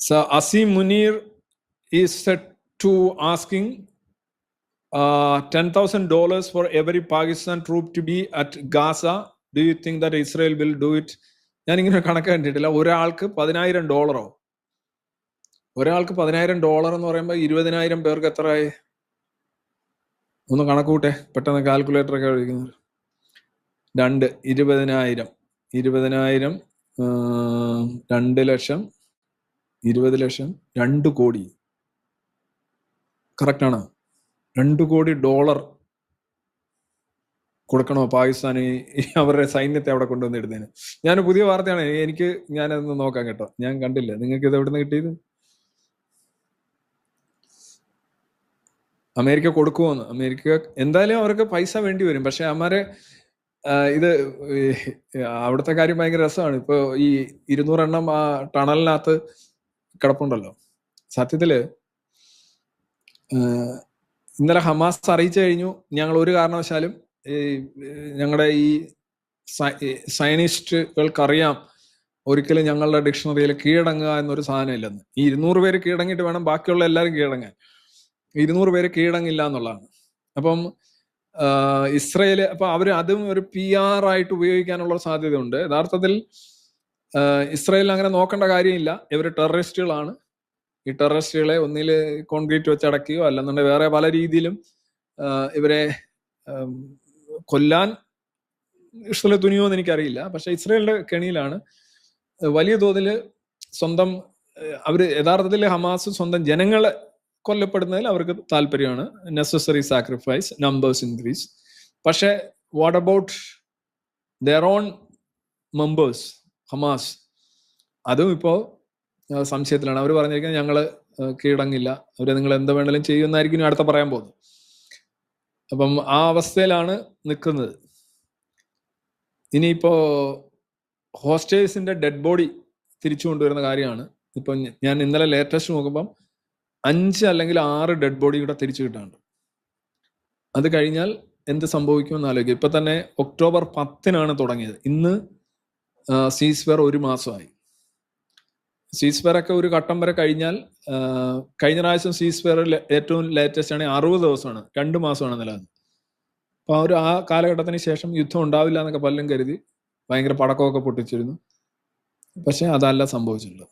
So Asim Munir is set to asking uh, $10,000 for every Pakistan troop to be at Gaza. Do you think that Israel will do it? ഞാൻ ഇങ്ങനെ കണക്ക് കണ്ടിട്ടില്ല. ഒരാൾക്ക് പതിനായിരം ഡോളറോ? ഒരാൾക്ക് പതിനായിരം ഡോളർ എന്ന് പറയുമ്പോൾ ഇരുപതിനായിരം പേർക്ക് എത്രയായി? ഒന്ന് കണക്കൂട്ടെ. പെട്ടെന്ന് കാൽക്കുലേറ്റർ ഒക്കെ കഴിക്കുന്നത് രണ്ട് ഇരുപതിനായിരം. ഇരുപതിനായിരം രണ്ട് ലക്ഷം ഇരുപത് ലക്ഷം രണ്ട് കോടി. കറക്റ്റ് ആണ്. രണ്ട് കോടി ഡോളർ കൊടുക്കണോ പാകിസ്ഥാന്? അവരുടെ സൈന്യത്തെ അവിടെ കൊണ്ടുവന്നിടുന്നതിന് ഞാൻ പുതിയ വാർത്തയാണ്. എനിക്ക് ഞാനതൊന്ന് നോക്കാം കേട്ടോ. ഞാൻ കണ്ടില്ല. നിങ്ങൾക്ക് ഇത് എവിടെ നിന്ന് കിട്ടിയത്? അമേരിക്ക കൊടുക്കുമോന്ന് അമേരിക്ക എന്തായാലും അവർക്ക് പൈസ വേണ്ടി വരും. പക്ഷെ അമാരെ ഇത് അവിടുത്തെ കാര്യം ഭയങ്കര രസമാണ്. ഇപ്പൊ ഈ ഇരുന്നൂറെണ്ണം ആ ടണലിനകത്ത് കിടപ്പുണ്ടല്ലോ. സത്യത്തിൽ ഇന്നലെ ഹമാസ് അറിയിച്ചു കഴിഞ്ഞു. ഞങ്ങൾ ഒരു കാരണവശാലും ഞങ്ങളുടെ ഈ സയനിസ്റ്റുകൾക്കറിയാം ഒരിക്കലും ഞങ്ങളുടെ ഡിക്ഷണറിയിൽ കീഴടങ്ങുക എന്നൊരു സാധനം ഇല്ലെന്ന്. ഈ ഇരുന്നൂറ് പേര് കീഴടങ്ങിയിട്ട് വേണം ബാക്കിയുള്ള എല്ലാവരും കീഴടങ്ങാൻ. ഇരുന്നൂറ് പേര് കീഴടങ്ങില്ല എന്നുള്ളതാണ്. അപ്പം ഇസ്രയേൽ അപ്പൊ അവർ അതും ഒരു പി ആർ ആയിട്ട് ഉപയോഗിക്കാനുള്ള സാധ്യതയുണ്ട്. യഥാർത്ഥത്തിൽ ആഹ് ഇസ്രയേലിന് അങ്ങനെ നോക്കേണ്ട കാര്യമില്ല. ഇവർ ടെററിസ്റ്റുകളാണ്. ഈ ടെററിസ്റ്റുകളെ ഒന്നിൽ കോൺക്രീറ്റ് വെച്ച് അടക്കുകയോ അല്ലെന്നുണ്ടെങ്കിൽ വേറെ പല രീതിയിലും ഇവരെ കൊല്ലാൻ ഇസ്രയേൽ തുനിയോ എന്ന് എനിക്കറിയില്ല. പക്ഷെ ഇസ്രയേലിന്റെ കെണിയിലാണ്. വലിയ തോതിൽ സ്വന്തം അവർ യഥാർത്ഥത്തിൽ ഹമാസ് സ്വന്തം ജനങ്ങളെ കൊല്ലപ്പെടുന്നതിൽ അവർക്ക് താല്പര്യമാണ്. നെസസറി സാക്രിഫൈസ് നമ്പേഴ്സ് ഇൻക്രീസ് പക്ഷെ what about their own members Hamas. അതും ഇപ്പോ സംശയത്തിലാണ്. അവർ പറഞ്ഞിരിക്കുന്നത് ഞങ്ങൾ ആ, കീഴടങ്ങില്ല. അവർ നിങ്ങൾ എന്ത് വേണമെങ്കിലും ചെയ്യുമെന്നായിരിക്കും അടുത്ത പറയാൻ പോകുന്നത്. അപ്പം ആ അവസ്ഥയിലാണ് നിൽക്കുന്നത്. ഇനിയിപ്പോ ഹോസ്റ്റേഴ്സിന്റെ ഡെഡ് ബോഡി തിരിച്ചു കൊണ്ടുവരുന്ന കാര്യമാണ്. ഇപ്പൊ ഞാൻ ഇന്നലെ ലേറ്റസ്റ്റ് നോക്കുമ്പം അഞ്ച് അല്ലെങ്കിൽ ആറ് ഡെഡ് ബോഡി കൂടെ തിരിച്ചു കിട്ടാണ്ട് അത് കഴിഞ്ഞാൽ എന്ത് സംഭവിക്കുമെന്ന് ആലോചിക്കുക. ഇപ്പൊ തന്നെ ഒക്ടോബർ പത്തിനാണ് തുടങ്ങിയത്. ഇന്ന് സീസ്ഫെയർ ഒരു മാസമായി. സീസ്ഫെയർ ഒക്കെ ഒരു ഘട്ടം വരെ കഴിഞ്ഞാൽ കഴിഞ്ഞ പ്രാവശ്യം സീസ്ഫെയർ ഏറ്റവും ലേറ്റസ്റ്റ് ആണെങ്കിൽ അറുപത് ദിവസമാണ്. രണ്ട് മാസമാണ് നിലനിന്നത്. അപ്പൊ ആ ഒരു ആ കാലഘട്ടത്തിന് ശേഷം യുദ്ധം ഉണ്ടാവില്ല എന്നൊക്കെ പലരും കരുതി ഭയങ്കര പടക്കമൊക്കെ പൊട്ടിച്ചിരുന്നു. പക്ഷെ അതല്ല സംഭവിച്ചിട്ടുള്ളത്.